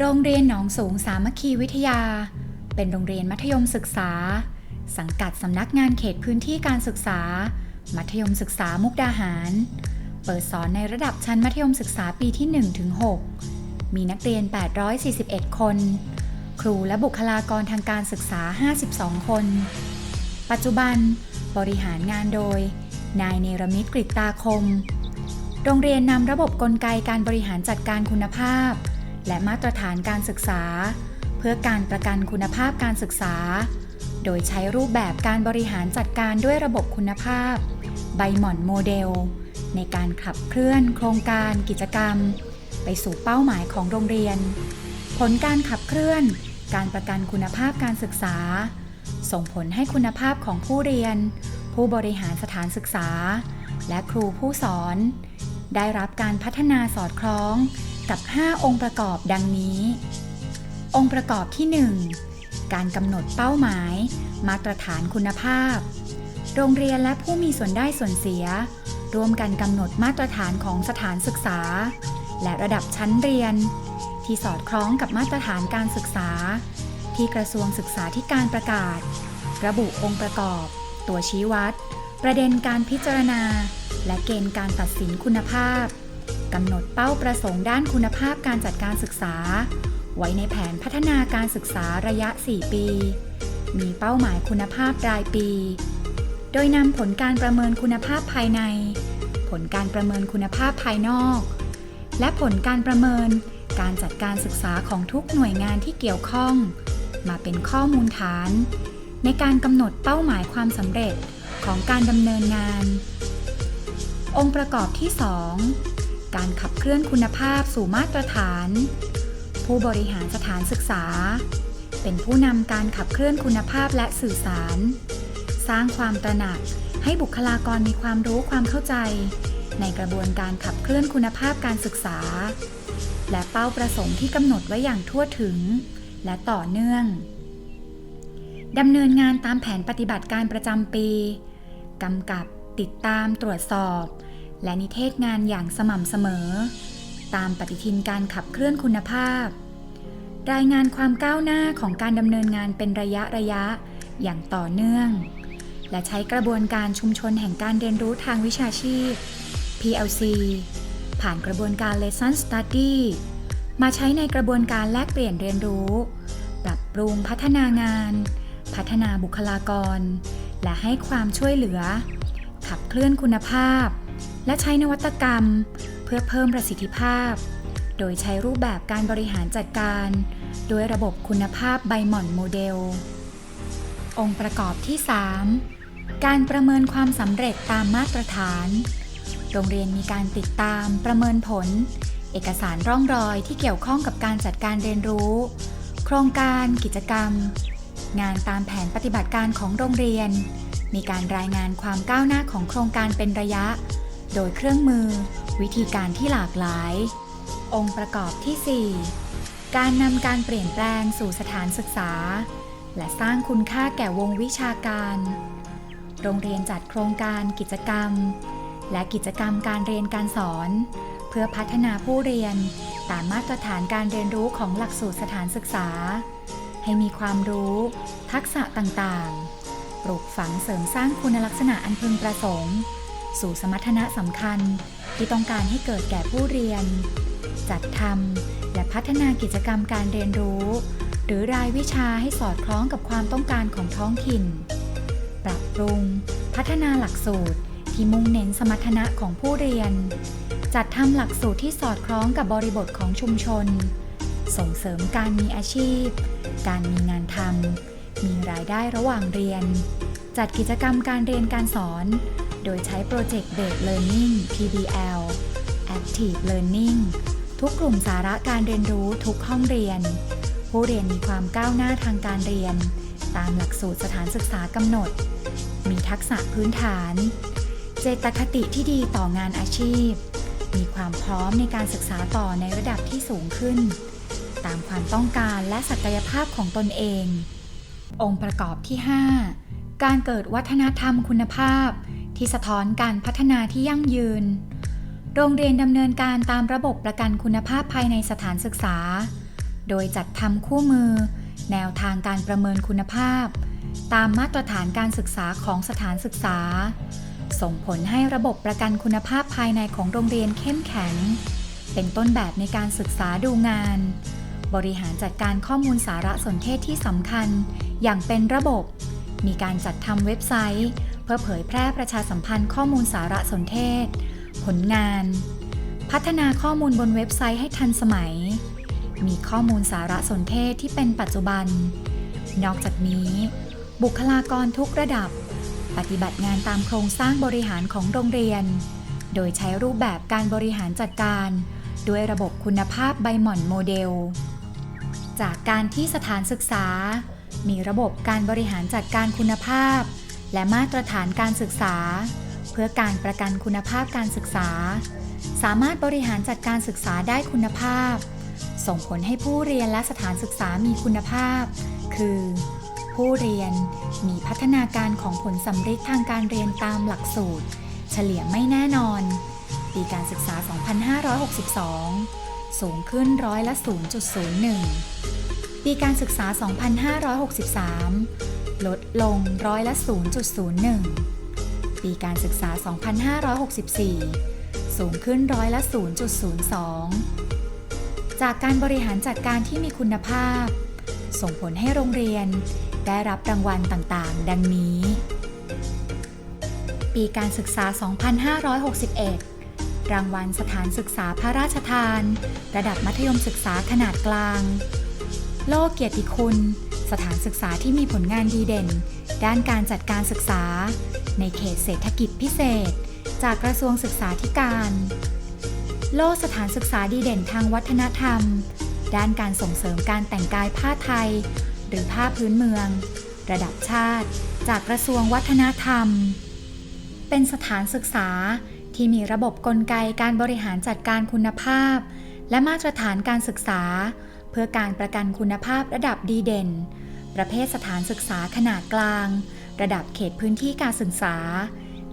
โรงเรียนหนองสูงสามัคคีวิทยา เป็นโรงเรียนมัธยมศึกษา สังกัดสำนักงานเขตพื้นที่การศึกษา มัธยมศึกษามุกดาหาร เปิดสอนในระดับชั้นมัธยมศึกษาปีที่1ถึง6มีนักเรียน 841 คน ครูและบุคลากรทางการศึกษา 52 คน ปัจจุบันบริหารงานโดย นายเนรมิตกฤตตาคม โรงเรียนนำระบบกลไกการบริหารจัดการคุณภาพ และมาตรฐานการศึกษา เพื่อการประกันคุณภาพการศึกษา โดยใช้รูปแบบการบริหารจัดการด้วยระบบคุณภาพ ใบหม่อนโมเดล ในการขับเคลื่อนโครงการกิจกรรม ไปสู่เป้าหมายของโรงเรียน ผลการขับเคลื่อน การประกันคุณภาพการศึกษา ส่งผลให้คุณภาพของผู้เรียน ผู้บริหารสถานศึกษา และครูผู้สอน ได้รับการพัฒนาสอดคล้อง กับ 5 องค์ประกอบดังนี้ องค์ประกอบที่ 1 การกำหนดเป้าหมาย มาตรฐานคุณภาพ โรงเรียนและผู้มีส่วนได้ส่วนเสีย ร่วมกันกำหนดมาตรฐานของสถานศึกษา และระดับชั้นเรียน ที่สอดคล้องกับมาตรฐานการศึกษา ที่กระทรวงศึกษาธิการประกาศ ระบุองค์ประกอบ ตัวชี้วัด ประเด็นการพิจารณา และเกณฑ์การตัดสินคุณภาพ กำหนดเป้าประสงค์ด้านคุณภาพการจัดการศึกษา ไว้ในแผนพัฒนาการศึกษาระยะ 4 ปี มีเป้าหมายคุณภาพรายปี โดยนำผลการประเมินคุณภาพภายใน ผลการประเมินคุณภาพภายนอก และผลการประเมินการจัดการศึกษาของทุกหน่วยงานที่เกี่ยวข้อง มาเป็นข้อมูลฐาน ในการกำหนดเป้าหมายความสำเร็จของการดำเนินงาน องค์ประกอบที่ 2 การขับเคลื่อนคุณภาพสู่มาตรฐาน ผู้บริหารสถานศึกษา เป็นผู้นำการขับเคลื่อนคุณภาพและสื่อสาร สร้างความตระหนักให้บุคลากรมีความรู้ความเข้าใจ ในกระบวนการขับเคลื่อนคุณภาพการศึกษา และเป้าประสงค์ที่กำหนดไว้อย่างทั่วถึง และต่อเนื่องดำเนินงานตามแผนปฏิบัติการประจำปี กำกับติดตามตรวจสอบ และนิเทศงานอย่างสม่ำเสมอ ตามปฏิทินการขับเคลื่อนคุณภาพ รายงานความก้าวหน้าของการดำเนินงานเป็นระยะระยะอย่างต่อเนื่อง และใช้กระบวนการชุมชนแห่งการเรียนรู้ทางวิชาชีพ PLC ผ่านกระบวนการ Lesson Study มาใช้ในกระบวนการแลกเปลี่ยนเรียนรู้ ปรับปรุงพัฒนางาน พัฒนาบุคลากร และให้ความช่วยเหลือ ขับเคลื่อนคุณภาพ และใช้นวัตกรรม เพื่อเพิ่มประสิทธิภาพ โดยใช้รูปแบบการบริหารจัดการ ด้วยระบบคุณภาพใบหม่อนโมเดล องค์ประกอบที่ 3 การประเมินความสำเร็จตามมาตรฐาน โรงเรียนมีการติดตามประเมินผล เอกสารร่องรอยที่เกี่ยวข้องกับการจัดการเรียนรู้ โครงการกิจกรรม งานตามแผนปฏิบัติการของโรงเรียน มีการรายงานความก้าวหน้าของโครงการเป็นระยะ โดยเครื่องมือ วิธีการที่หลากหลาย องค์ประกอบที่ 4 การนำการเปลี่ยนแปลงสู่สถานศึกษา และสร้างคุณค่าแก่วงวิชาการ โรงเรียนจัดโครงการกิจกรรม และกิจกรรมการเรียนการสอน เพื่อพัฒนาผู้เรียน ตามมาตรฐานการเรียนรู้ของหลักสูตรสถานศึกษา ให้มีความรู้ ทักษะต่างๆ ปลูกฝังเสริมสร้างคุณลักษณะอันพึงประสงค์ สู่สมรรถนะสำคัญที่ต้องการให้เกิดแก่ผู้เรียน จัดทำและพัฒนากิจกรรมการเรียนรู้ หรือรายวิชาให้สอดคล้องกับความต้องการของท้องถิ่น ปรับปรุง พัฒนาหลักสูตรที่มุ่งเน้นสมรรถนะของผู้เรียน จัดทำหลักสูตรที่สอดคล้องกับบริบทของชุมชน ส่งเสริมการมีอาชีพ การมีงานทำมีรายได้ระหว่างเรียน จัดกิจกรรมการเรียนการสอน โดยใช้ Project Based Learning PBL Active Learning ทุกกลุ่มสาระการเรียนรู้ทุกห้องเรียน ผู้เรียนมีความก้าวหน้าทางการเรียน ตามหลักสูตรสถานศึกษากำหนด มีทักษะพื้นฐาน เจตคติที่ดีต่องานอาชีพ มีความพร้อมในการศึกษาต่อในระดับที่สูงขึ้น ตามความต้องการและศักยภาพของตนเอง องค์ประกอบที่ 5 การเกิดวัฒนธรรมคุณภาพ ที่สะท้อนการพัฒนาที่ยั่งยืน โรงเรียนดำเนินการตามระบบประกันคุณภาพภายในสถานศึกษา โดยจัดทำคู่มือ แนวทางการประเมินคุณภาพ ตามมาตรฐานการศึกษาของสถานศึกษา ส่งผลให้ระบบประกันคุณภาพภายในของโรงเรียนเข้มแข็ง เป็นต้นแบบในการศึกษาดูงาน บริหารจัดการข้อมูลสารสนเทศที่สำคัญ อย่างเป็นระบบ มีการจัดทำเว็บไซต์ เพื่อเผยแพร่ประชาสัมพันธ์ข้อมูลสารสนเทศ ผลงาน พัฒนาข้อมูลบนเว็บไซต์ให้ทันสมัย มีข้อมูลสารสนเทศที่เป็นปัจจุบัน นอกจากนี้ บุคลากรทุกระดับ ปฏิบัติงานตามโครงสร้างบริหารของโรงเรียน โดยใช้รูปแบบการบริหารจัดการ ด้วยระบบคุณภาพใบหม่อนโมเดล จากการที่สถานศึกษา มีระบบการบริหารจัดการคุณภาพ และมาตรฐานการศึกษา เพื่อการประกันคุณภาพการศึกษา สามารถบริหารจัดการศึกษาได้คุณภาพ ส่งผลให้ผู้เรียนและสถานศึกษามีคุณภาพ คือ ผู้เรียนมีพัฒนาการของผลสำเร็จทางการเรียนตามหลักสูตร เฉลี่ยไม่แน่นอน ปีการศึกษา 2562 สูงขึ้นร้อยละ 0.01 ปีการศึกษา 2563 ลดลงร้อยละ 0.01 ปีการศึกษา 2564 สูงขึ้นร้อยละ 0.02 จากการบริหารจัดการที่มีคุณภาพ ส่งผลให้โรงเรียนได้รับรางวัลต่างๆ ดังนี้ ปีการศึกษา 2561 รางวัลสถานศึกษาพระราชทาน ระดับมัธยมศึกษาขนาดกลาง โลกเกียรติคุณ สถานศึกษาที่มีผลงานดีเด่น ด้านการจัดการศึกษา ในเขตเศรษฐกิจพิเศษ จากกระทรวงศึกษาธิการ โลกสถานศึกษาดีเด่นทางวัฒนธรรม ด้านการส่งเสริมการแต่งกายผ้าไทย หรือผ้าพื้นเมือง ระดับชาติ จากกระทรวงวัฒนธรรม เป็นสถานศึกษาที่มีระบบกลไกการบริหารจัดการคุณภาพ และมาตรฐานการศึกษา พื่อการประกันคุณภาพระดับดีเด่น ประเภทสถานศึกษาขนาดกลาง ระดับเขตพื้นที่การศึกษา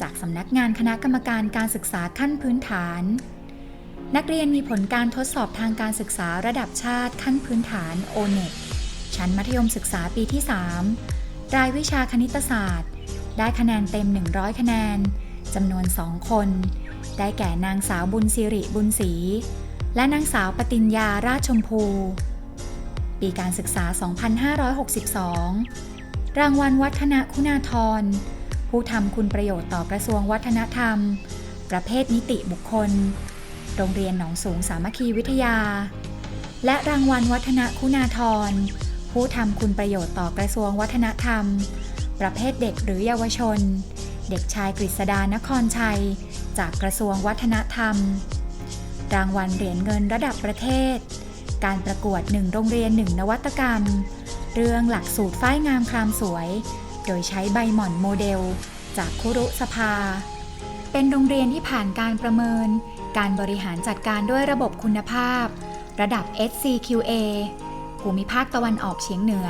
จากสำนักงานคณะกรรมการการศึกษาขั้นพื้นฐาน นักเรียนมีผลการทดสอบทางการศึกษาระดับชาติขั้นพื้นฐาน o n e t ชั้นมัธยมศึกษาปีที่ 3 รายวิชาคณิตศาสตร์ ได้คะแนนเต็ม 100 คะแนนจำนวน 2 คน ได้แก่นางสาวบุญสิริบุญศรีและนางสาวปติญญาราชชมพู ปีการศึกษา 2562 รางวัลวัฒนคุณาธร ผู้ทำคุณประโยชน์ต่อกระทรวงวัฒนธรรม ประเภทนิติบุคคล โรงเรียนหนองสูงสามัคคีวิทยา และรางวัลวัฒนคุณาธร ผู้ทำคุณประโยชน์ต่อกระทรวงวัฒนธรรม ประเภทเด็กหรือเยาวชน เด็กชายกฤษดานครชัย จากกระทรวงวัฒนธรรม รางวัลเหรียญเงินระดับประเทศ การประกวดหนึ่งโรงเรียนหนึ่งนวัตกรรม เรื่องหลักสูตรฝ้ายงามครามสวย โดยใช้ใบหม่อนโมเดล จากคุรุสภา เป็นโรงเรียนที่ผ่านการประเมิน การบริหารจัดการด้วยระบบคุณภาพ ระดับ SCQA ภูมิภาคตะวันออกเฉียงเหนือ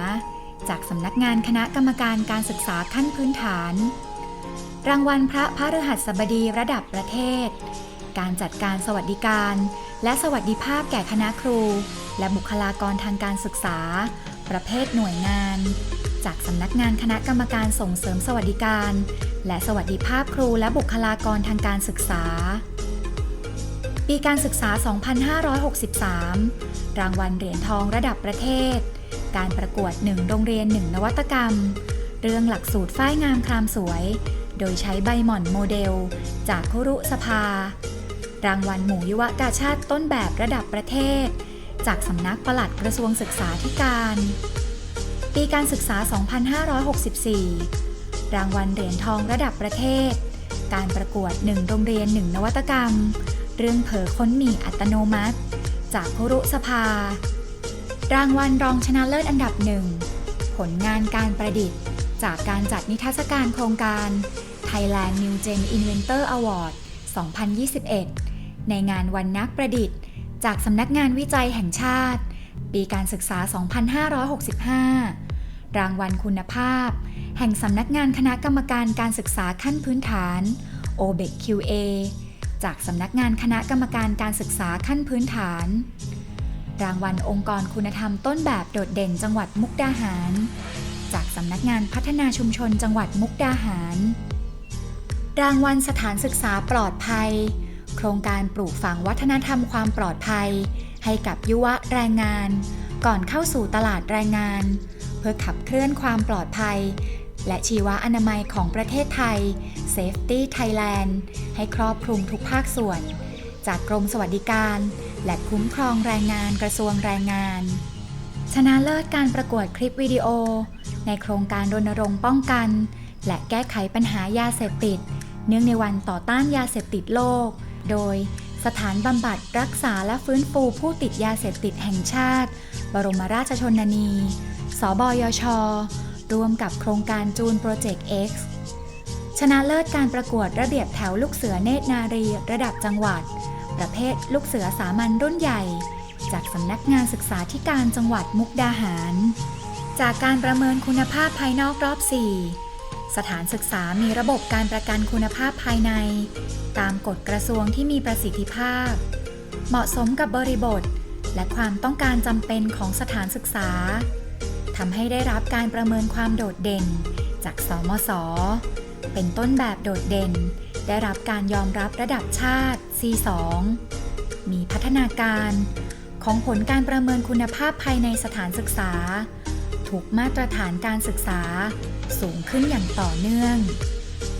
จากสำนักงานคณะกรรมการการศึกษาขั้นพื้นฐาน รางวัลพระพฤหัสบดีระดับประเทศ การจัดการสวัสดิการ และสวัสดิภาพแก่คณะครู และบุคลากรทางการศึกษา ประเภทหน่วยงาน จากสำนักงานคณะกรรมการส่งเสริมสวัสดิการ และสวัสดิภาพครูและบุคลากรทางการศึกษา ปีการศึกษา 2563 รางวัลเหรียญทองระดับประเทศ การประกวดหนึ่งโรงเรียนหนึ่งนวัตกรรม เรื่องหลักสูตรฝ้ายงามครามสวยโดยใช้ใบหม่อนโมเดล จากคุรุสภา รางวัลหมู่ยุวกาชาติต้นแบบระดับประเทศ จากสำนักปลัดกระทรวงศึกษาธิการ ปีการศึกษา 2564 รางวัลเหรียญทองระดับประเทศ การประกวดหนึ่งโรงเรียนหนึ่งนวัตกรรม เรื่องเผอค้นหมี่อัตโนมัติ จากคุรุสภา รางวัลรองชนะเลิศอันดับหนึ่งผลงานการประดิษฐ์ จากการจัดนิทรรศการโครงการ Thailand New Gen Inventor Award 2021 ในงานวันนักประดิษฐ์ จากสำนักงานวิจัยแห่งชาติ ปีการศึกษา 2565 รางวัลคุณภาพ แห่งสำนักงานคณะกรรมการการศึกษาขั้นพื้นฐาน OBEC QA จากสำนักงานคณะกรรมการการศึกษาขั้นพื้นฐาน รางวัลองค์กรคุณธรรมต้นแบบโดดเด่นจังหวัดมุกดาหาร จากสำนักงานพัฒนาชุมชนจังหวัดมุกดาหาร รางวัลสถานศึกษาปลอดภัย โครงการปลูกฝังวัฒนธรรมความปลอดภัย ให้กับยุวะแรงงาน ก่อนเข้าสู่ตลาดแรงงาน เพื่อขับเคลื่อนความปลอดภัย และชีวะอนามัยของประเทศไทย Safety Thailand ให้ครอบคลุมทุกภาคส่วน จากกรมสวัสดิการ และคุ้มครองแรงงานกระทรวงแรงงาน ชนะเลิศการประกวดคลิปวิดีโอ ในโครงการรณรงค์ป้องกัน และแก้ไขปัญหายาเสพติด เนื่องในวันต่อต้านยาเสพติดโลก โดยสถานบำบัดรักษาและฟื้นฟูผู้ติดยาเสพติดแห่งชาติ บรมราชชนนี สบยชร่วมกับโครงการจูนโปรเจกต์ X ชนะเลิศการประกวดระเบียบแถวลูกเสือเนตรนารีระดับจังหวัด ประเภทลูกเสือสามัญรุ่นใหญ่ จากสำนักงานศึกษาธิการจังหวัดมุกดาหาร จากการประเมินคุณภาพภายนอกรอบ 4 สถานศึกษามีระบบการประกันคุณภาพภายใน ตามกฎกระทรวงที่มีประสิทธิภาพ เหมาะสมกับบริบท และความต้องการจำเป็นของสถานศึกษาทำให้ได้รับการประเมินความโดดเด่น จากสมศเป็นต้นแบบโดดเด่น ได้รับการยอมรับระดับชาติ C2 มีพัฒนาการของผลการประเมินคุณภาพภายในสถานศึกษา ถูกมาตรฐานการศึกษา สูงขึ้นอย่างต่อเนื่อง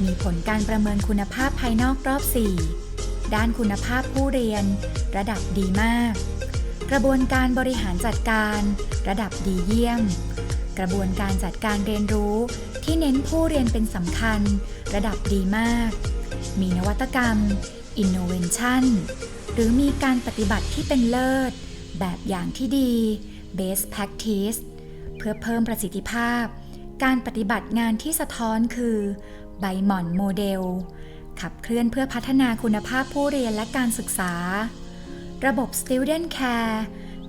มีผลการประเมินคุณภาพภายนอกรอบ 4 ด้านคุณภาพผู้เรียน ระดับดีมาก กระบวนการบริหารจัดการ ระดับดีเยี่ยม กระบวนการจัดการเรียนรู้ที่เน้นผู้เรียนเป็นสำคัญ ระดับดีมาก มีนวัตกรรม innovation หรือมีการปฏิบัติที่เป็นเลิศ แบบอย่างที่ดี best practice เพื่อเพิ่มประสิทธิภาพ การปฏิบัติงานที่สะท้อนคือใบหม่อนโมเดล ขับเคลื่อนเพื่อพัฒนาคุณภาพผู้เรียนและการศึกษา ระบบ Student Care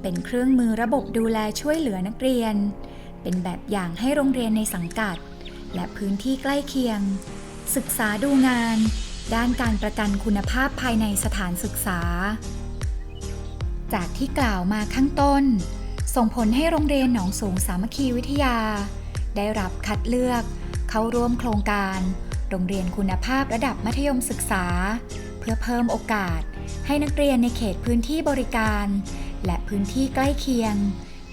เป็นเครื่องมือระบบดูแลช่วยเหลือนักเรียน เป็นแบบอย่างให้โรงเรียนในสังกัด และพื้นที่ใกล้เคียง ศึกษาดูงาน ด้านการประกันคุณภาพภายในสถานศึกษา จากที่กล่าวมาข้างต้น ส่งผลให้โรงเรียนหนองสูงสามัคคีวิทยา ได้รับคัดเลือก เข้าร่วมโครงการ โรงเรียนคุณภาพระดับมัธยมศึกษา เพื่อเพิ่มโอกาส ให้นักเรียนในเขตพื้นที่บริการ และพื้นที่ใกล้เคียง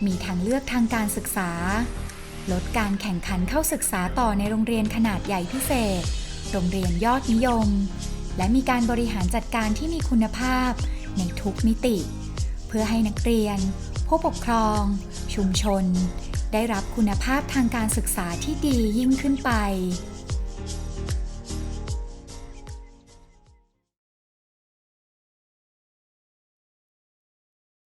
มีทางเลือกทางการศึกษา ลดการแข่งขันเข้าศึกษาต่อในโรงเรียนขนาดใหญ่พิเศษ โรงเรียนยอดนิยม และมีการบริหารจัดการที่มีคุณภาพในทุกมิติ เพื่อให้นักเรียนผู้ปกครอง ชุมชน ได้รับคุณภาพทางการศึกษาที่ดียิ่งขึ้นไป